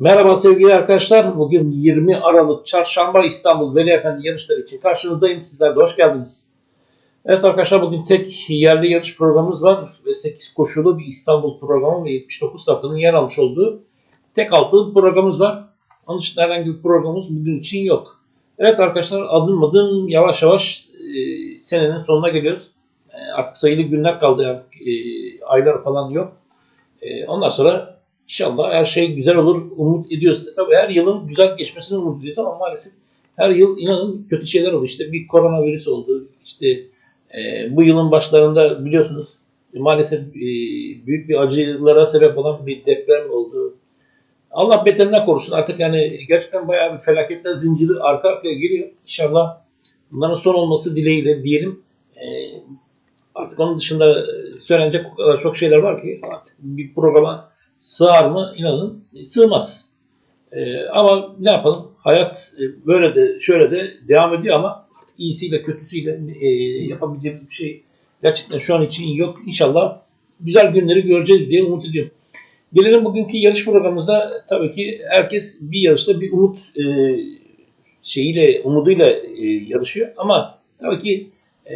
Merhaba sevgili arkadaşlar. Bugün 20 Aralık Çarşamba İstanbul Veli Efendi yarışları için karşınızdayım. Sizler de hoş geldiniz. Evet arkadaşlar bugün tek yerli yarış programımız var ve 8 koşulu bir İstanbul programı ve 79 takımın yer almış olduğu tek altılı bir programımız var. Onun dışında herhangi bir programımız bugün için yok. Evet arkadaşlar adım adım yavaş yavaş e, senenin sonuna geliyoruz. E, artık sayılı günler kaldı artık e, aylar falan yok. E, ondan sonra İnşallah her şey güzel olur. Umut ediyoruz. Tabii her yılın güzel geçmesini umut ediyoruz ama maalesef her yıl inanın kötü şeyler oluyor. İşte bir koronavirüs oldu. İşte e, bu yılın başlarında biliyorsunuz maalesef e, büyük bir acılara sebep olan bir deprem oldu. Allah beterinden korusun. Artık yani gerçekten bayağı bir felaketler zinciri arka arkaya geliyor. İnşallah bunların son olması dileğiyle diyelim. E, artık onun dışında söylenecek o kadar çok şeyler var ki artık bir programa sığar mı? İnanın sığmaz. Ee, ama ne yapalım? Hayat e, böyle de şöyle de devam ediyor ama artık iyisiyle kötüsüyle e, yapabileceğimiz bir şey gerçekten şu an için yok. İnşallah güzel günleri göreceğiz diye umut ediyorum. Gelelim bugünkü yarış programımıza. Tabii ki herkes bir yarışta bir umut e, şeyiyle, umuduyla e, yarışıyor. Ama tabii ki e,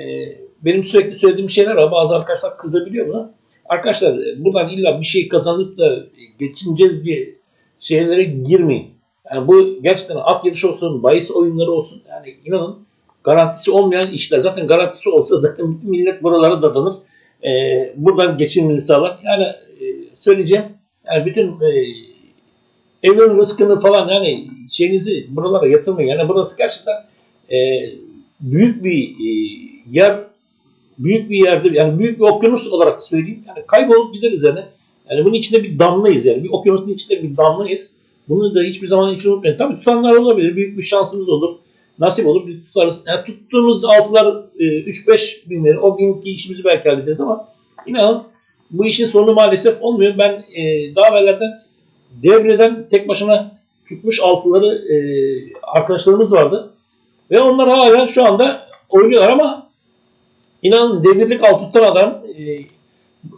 benim sürekli söylediğim şeyler var. Bazı arkadaşlar kızabiliyor buna. Arkadaşlar buradan illa bir şey kazanıp da geçineceğiz diye şeylere girmeyin. Yani bu gerçekten at yarışı olsun, bahis oyunları olsun. Yani inanın garantisi olmayan işler. Zaten garantisi olsa zaten bütün millet buralara dadanır. Ee, buradan geçimini sağlar. Yani e, söyleyeceğim yani bütün e, evin rızkını falan yani şeyinizi buralara yatırmayın. Yani burası gerçekten e, büyük bir e, yer büyük bir yerde yani büyük bir okyanus olarak söyleyeyim. Yani kaybolup gideriz yani. Yani bunun içinde bir damlayız yani. Bir okyanusun içinde bir damlayız. Bunu da hiçbir zaman hiç unutmayın. Tabii tutanlar olabilir. Büyük bir şansımız olur. Nasip olur. Bir tutarız. Yani tuttuğumuz altılar 3-5 bin lira. O günkü işimizi belki hallederiz ama inanın bu işin sonu maalesef olmuyor. Ben e, daha evvellerden devreden tek başına tutmuş altıları e, arkadaşlarımız vardı. Ve onlar hala şu anda oynuyorlar ama İnanın devirlik alt tutan adam e,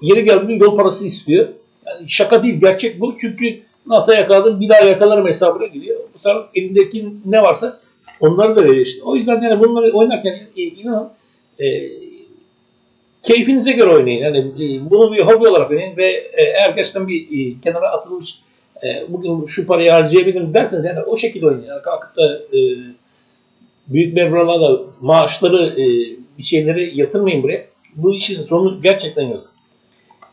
yeri geldiğinde yol parası istiyor. Yani şaka değil gerçek bu. Çünkü nasıl yakaladım bir daha yakalarım hesabına giriyor. Bu elindeki ne varsa onları da veriyor işte. O yüzden yani bunları oynarken e, inanın e, keyfinize göre oynayın. Yani e, bunu bir hobi olarak oynayın ve e, eğer gerçekten bir e, kenara atılmış e, bugün şu parayı harcayabilirim derseniz yani o şekilde oynayın. Yani kalkıp da e, büyük mevralarla maaşları e, bir şeyleri yatırmayın buraya. Bu işin sonu gerçekten yok.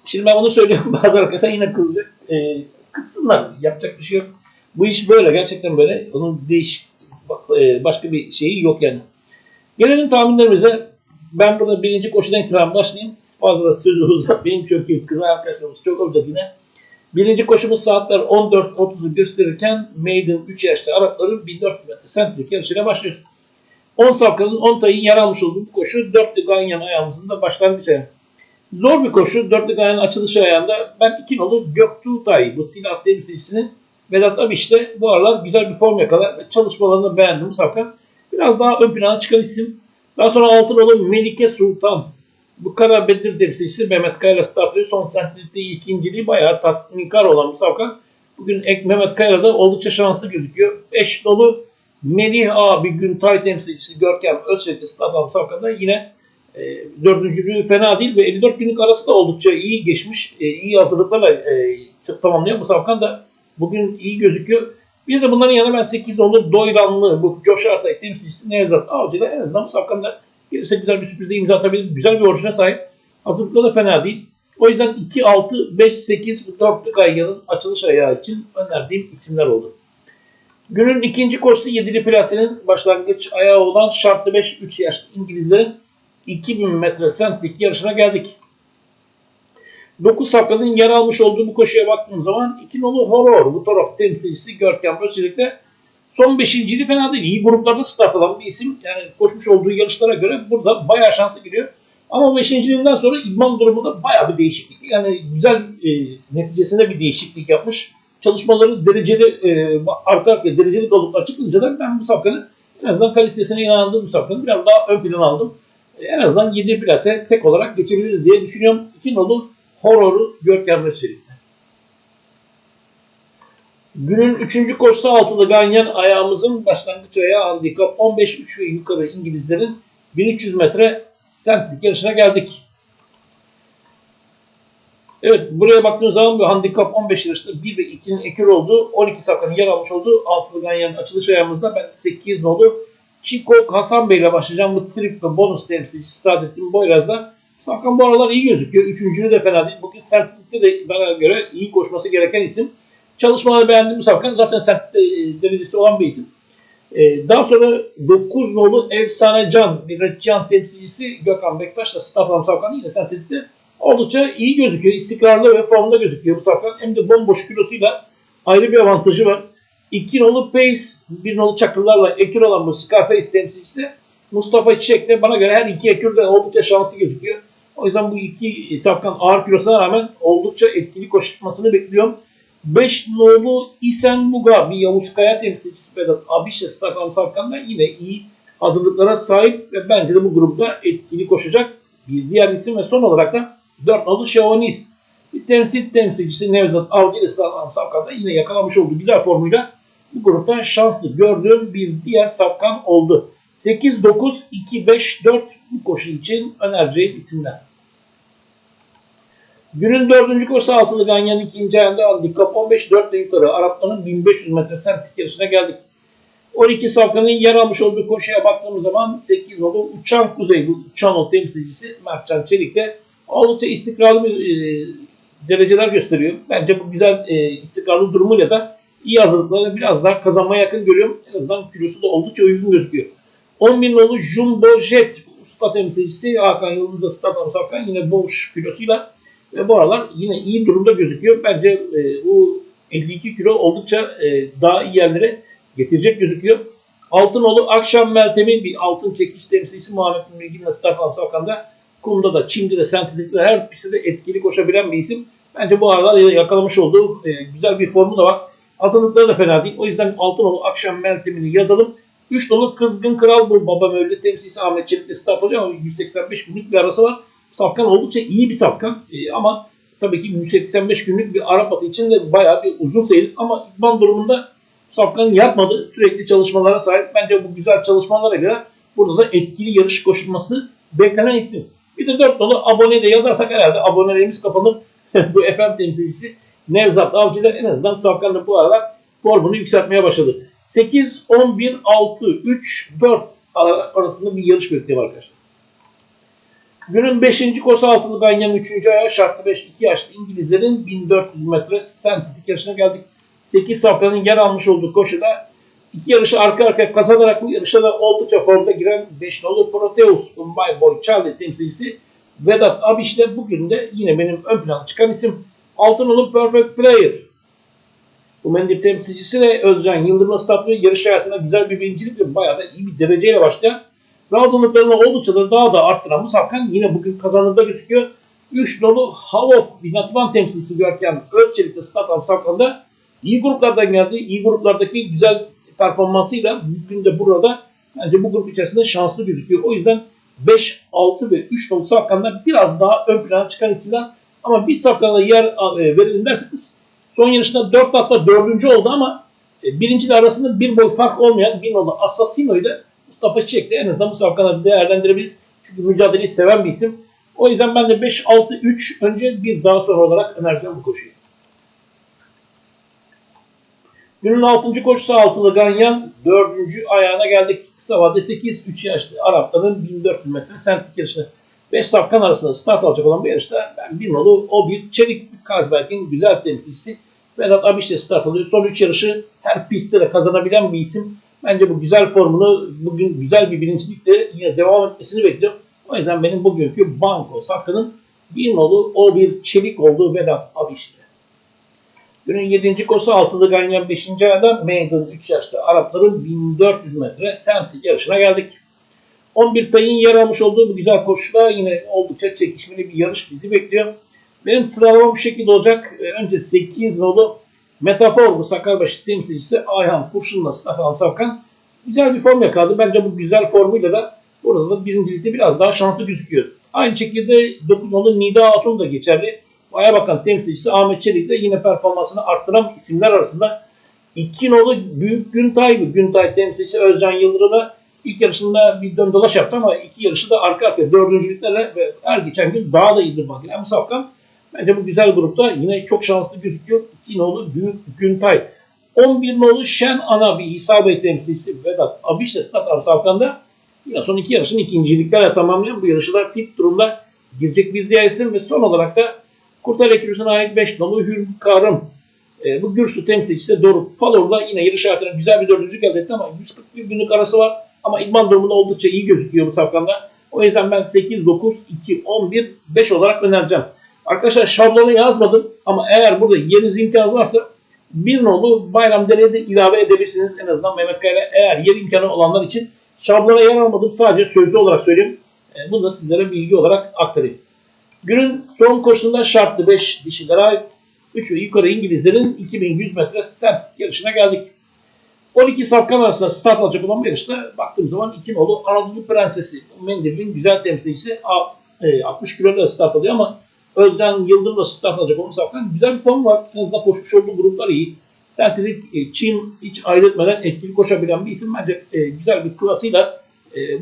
Şimdi ben bunu söylüyorum bazı arkadaşlar yine kızacak. E, kızsınlar. Yapacak bir şey yok. Bu iş böyle. Gerçekten böyle. Onun değişik e, başka bir şeyi yok yani. Gelelim tahminlerimize. Ben burada birinci koşudan itibaren başlayayım. Fazla sözü uzatmayayım. Çünkü kız arkadaşlarımız çok olacak yine. Birinci koşumuz saatler 14.30'u gösterirken Maiden 3 yaşta Arapların 1400 metre sentlik yarışına başlıyoruz. 10 safkanın 10 tayın yer almış olduğu bu koşu dörtlü ganyan ayağımızın da başlangıç ayağı. Zor bir koşu. Dörtlü ganyan açılış ayağında ben iki nolu Göktuğ bu silah temsilcisinin Vedat Abiş de bu aralar güzel bir form yakalar ve çalışmalarını beğendim bu safkan. Biraz daha ön plana çıkan isim. Daha sonra altın nolu Melike Sultan. Bu Kara Bedir temsilcisi Mehmet Kayra startlıyor. Son sentrikte ikinciliği bayağı tatminkar olan bir safkan. Bugün Mehmet Kayra da oldukça şanslı gözüküyor. 5 dolu Melih abi Güntay temsilcisi Görkem Özçelik Stadam Safkan'da yine e, dördüncülüğü fena değil ve 54 günlük arası da oldukça iyi geçmiş. E, iyi hazırlıklarla e, tamamlayan bu Safkan da bugün iyi gözüküyor. Bir de bunların yanında ben 8 nolu Doyranlı bu Josh Artay temsilcisi Nevzat Avcı da en azından bu Safkan'da gelirse güzel bir sürprize imza atabilir. Güzel bir orijine sahip. Hazırlıkları da fena değil. O yüzden 2, 6, 5, 8 bu dörtlük ayyanın açılış ayağı için önerdiğim isimler oldu. Günün ikinci koşusu 7'li plasenin başlangıç ayağı olan şartlı 5 3 yaşlı İngilizlerin 2000 metre sentlik yarışına geldik. 9 sapkanın yer almış olduğu bu koşuya baktığım zaman 2 nolu Horror bu taraf temsilcisi Görkem Özçelik'te son 5.liği fena değil. İyi gruplarda start alan bir isim. Yani koşmuş olduğu yarışlara göre burada bayağı şanslı gidiyor. Ama 5.liğinden sonra idman durumunda bayağı bir değişiklik. Yani güzel e, neticesinde bir değişiklik yapmış çalışmaları dereceli e, arka arkaya dereceli kalıplar çıkınca da ben bu safkanın en azından kalitesine inandığım bu safkanı biraz daha ön plana aldım. E, en azından 7 plase tek olarak geçebiliriz diye düşünüyorum. İki nolu horroru Görkem Reçeli. Günün 3. koşusu altılı ganyan ayağımızın başlangıç ayağı handikap 15-3 ve yukarı İngilizlerin 1300 metre sentetik yarışına geldik. Evet buraya baktığımız zaman bir handikap 15 yarışta 1 ve 2'nin ekür olduğu 12 safkanın yer almış olduğu altılı ganyanın açılış ayağımızda ben 8 nolu Chico Hasan Bey ile başlayacağım. Bu trip ve bonus temsilcisi Saadettin Boyraz'da. Safkan bu aralar iyi gözüküyor. Üçüncülü de fena değil. Bugün sentetikte de bana göre iyi koşması gereken isim. Çalışmaları beğendim bu Safkan. Zaten sentetikte e, derecesi olan bir isim. Ee, daha sonra 9 nolu Efsane Can, bir Redcan temsilcisi Gökhan Bektaş da Stafan Safkan yine sentetikte oldukça iyi gözüküyor. İstikrarlı ve formda gözüküyor bu Safkan. Hem de bomboş kilosuyla ayrı bir avantajı var. 2 nolu Pace, 1 nolu çakırlarla ekür olan bu Scarface temsilcisi Mustafa Çiçek de bana göre her iki ekür de oldukça şanslı gözüküyor. O yüzden bu iki safkan ağır kilosuna rağmen oldukça etkili koşturmasını bekliyorum. 5 nolu İsen Muga bir Yavuz Kaya temsilcisi Vedat Abiş'le Stefan Safkan da yine iyi hazırlıklara sahip ve bence de bu grupta etkili koşacak bir diğer isim ve son olarak da 4 nolu Şavanist. Bir temsil temsilcisi Nevzat Avcı ile da yine yakalamış olduğu güzel formuyla bu grupta şanslı gördüğüm bir diğer safkan oldu. 8, 9, 2, 5, 4 bu koşu için önereceğim isimler. Günün dördüncü koşusu altılı ganyan ikinci ayında handikap 15 4 ile yukarı Arapların 1500 metre sentik yarışına geldik. 12 safkanın yer almış olduğu koşuya baktığımız zaman 8 nolu Uçan Kuzey bu Uçan temsilcisi Mertcan Çelik de oldukça istikrarlı bir e, dereceler gösteriyor. Bence bu güzel e, istikrarlı durumuyla da iyi hazırlıklarını biraz daha kazanmaya yakın görüyorum. En azından kilosu da oldukça uygun gözüküyor. 11 nolu Jumbo Jet usta temsilcisi Hakan Yıldız'da Stefan Safkan yine boş kilosuyla ve bu aralar yine iyi durumda gözüküyor. Bence e, bu 52 kilo oldukça e, daha iyi yerlere getirecek gözüküyor. Altınoğlu Akşam Meltem'in bir altın çekiş temsilcisi Muhammed Bilgin'le Stefan Safkan da kumda da, çimde de, sentetikte her pistte de etkili koşabilen bir isim. Bence bu aralar yakalamış olduğu e, güzel bir formu da var. Hazırlıkları da fena değil. O yüzden Altınoğlu Akşam Meltem'ini yazalım. 3 dolu Kızgın Kral bu babam öyle temsilcisi Ahmet Çelik'le start oluyor ama 185 günlük bir arası var. Safkan oldukça iyi bir safkan ee, ama tabii ki 185 günlük bir Arap atı için de bayağı bir uzun sayılır ama idman durumunda Safkan yapmadı. Sürekli çalışmalara sahip. Bence bu güzel çalışmalara göre burada da etkili yarış koşulması beklenen isim. Bir de 4 dolu abone de yazarsak herhalde abonelerimiz kapanır. bu FM temsilcisi Nevzat Avcı'da en azından Safkan da bu aralar formunu yükseltmeye başladı. 8, 11, 6, 3, 4 arasında bir yarış bekliyorum arkadaşlar. Günün 5. koşu altılı ganyanın 3. ayağı şartlı 5 2 yaşlı İngilizlerin 1400 metre sentetik yarışına geldik. 8 safranın yer almış olduğu koşuda iki yarışı arka arkaya kazanarak bu yarışa da oldukça formda giren 5 nolu Proteus Bay Boy Charlie temsilcisi Vedat Abiş de bugün de yine benim ön plana çıkan isim. Altın nolu Perfect Player bu mendil temsilcisi de Özcan Yıldırım'la statlı yarış hayatında güzel bir birincilik ve bayağı da iyi bir dereceyle başlayan ve hazırlıklarını oldukça da daha da arttıran bu Safkan yine bugün kazanında gözüküyor. 3 dolu Havok bir Nativan temsilcisi Görkem Özçelik'le statan Safkan'da iyi gruplardan geldi. İyi gruplardaki güzel performansıyla bugün de burada bence bu grup içerisinde şanslı gözüküyor. O yüzden 5, 6 ve 3 dolu Safkan'lar biraz daha ön plana çıkan isimler. Ama bir Safkan'a yer e, verelim derseniz Son yarışında 4 hatta 4. oldu ama e, birinciyle arasında bir boy fark olmayan bir nolu Assassino ile Mustafa Çiçek de en azından bu safkanları değerlendirebiliriz. Çünkü mücadeleyi seven bir isim. O yüzden ben de 5-6-3 önce bir daha sonra olarak önereceğim bu koşuyu. Günün 6. koşusu altılı Ganyan 4. ayağına geldik. Kısa vade 8-3 yaşlı Arapların 1400 metre sentik yarışını 5 safkan arasında start alacak olan bu yarışta ben bir nolu o bir Çelik Kazberk'in güzel temsilcisi Vedat Abiş de start alıyor. Son 3 yarışı her pistte de kazanabilen bir isim. Bence bu güzel formunu bugün güzel bir birincilikle yine devam etmesini bekliyorum. O yüzden benim bugünkü banko safkanın bir nolu o bir çelik olduğu Vedat Abiş'ti. Günün 7. koşusu altılı ganyan 5. ayda Maiden 3 yaşlı Arapların 1400 metre senti yarışına geldik. 11 tayın yer almış olduğu bu güzel koşuda yine oldukça çekişmeli bir yarış bizi bekliyor. Benim sıralamam bu şekilde olacak. Ee, önce 8 nolu Metafor bu Sakarbaşı temsilcisi Ayhan Kurşun'la Stefan Savkan güzel bir form yakaladı. Bence bu güzel formuyla da burada da birincilikte biraz daha şanslı gözüküyor. Aynı şekilde 9 nolu Nida Hatun da geçerli. Aya Bakan temsilcisi Ahmet Çelik de yine performansını arttıran isimler arasında. İki nolu Büyük Güntay mı? Güntay temsilcisi Özcan Yıldırım'a ilk yarışında bir dön dolaş yaptı ama iki yarışı da arka arkaya dördüncülüklerle ve her geçen gün daha da iyidir bak. Yani Safkan bence bu güzel grupta yine çok şanslı gözüküyor. İki nolu Büyük Güntay. 11 nolu Şen Ana bir İsabet temsilcisi Vedat Abiş'le Stat Arsavkan'da yine son iki yarışını ikinciliklerle tamamlayan bu yarışı da fit durumda girecek bir diğer isim ve son olarak da Kurtar Ekürüsü'ne ait 5 nolu Hürkarım. E, bu Gürsü temsilcisi Doruk Palor'la yine yarış hayatına güzel bir dördüncülük elde etti ama 141 günlük arası var. Ama idman durumunda oldukça iyi gözüküyor bu safkanda. O yüzden ben 8, 9, 2, 11, 5 olarak önereceğim. Arkadaşlar şablonu yazmadım ama eğer burada yeriniz imkanınız varsa bir nolu Bayram Dere'ye de ilave edebilirsiniz. En azından Mehmet Kaya'yla eğer yer imkanı olanlar için şablona yer almadım. Sadece sözlü olarak söyleyeyim. E, bunu da sizlere bilgi olarak aktarayım. Günün son koşusunda şartlı 5 dişilere ait 3 yukarı İngilizlerin 2100 metre sentetik yarışına geldik. 12 safkan arasında start alacak olan bir yarışta baktığım zaman 2 nolu Anadolu Prensesi Mendil'in güzel temsilcisi a- e, 60 kiloyla start alıyor ama Özden Yıldırım'la start alacak olan safkan güzel bir form var. En azından koşmuş olduğu gruplar iyi. Sentetik e, Çin hiç ayrı etmeden etkili koşabilen bir isim bence e, güzel bir klasıyla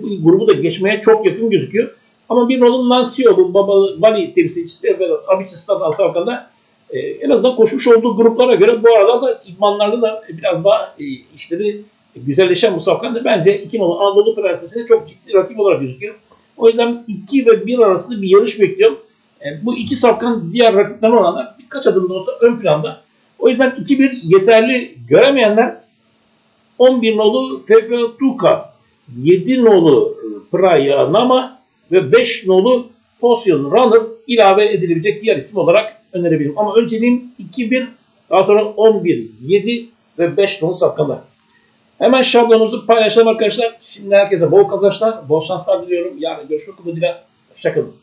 bu grubu da geçmeye çok yakın gözüküyor. Ama bir nolun Nancyolu, Baba Bali temsilcisi Abiçi Stadal Savkan'da e, en azından koşmuş olduğu gruplara göre bu arada da idmanlarda da biraz daha e, işleri güzelleşen bu Savkan da bence iki nolu Anadolu Prensesi'ne çok ciddi rakip olarak gözüküyor. O yüzden 2 ve 1 arasında bir yarış bekliyorum. E, bu iki Savkan diğer rakiplerine oranla birkaç adım da olsa ön planda. O yüzden 2-1 yeterli göremeyenler 11 nolu Fefe Tuka, 7 nolu Praya Nama ve 5 nolu Potion Runner ilave edilebilecek diğer isim olarak önerebilirim. Ama önceliğim 2-1, daha sonra 11, 7 ve 5 nolu safkanlar. Hemen şablonunuzu paylaşalım arkadaşlar. Şimdi herkese bol kazançlar, bol şanslar diliyorum. Yarın görüşmek umuduyla. Hoşçakalın.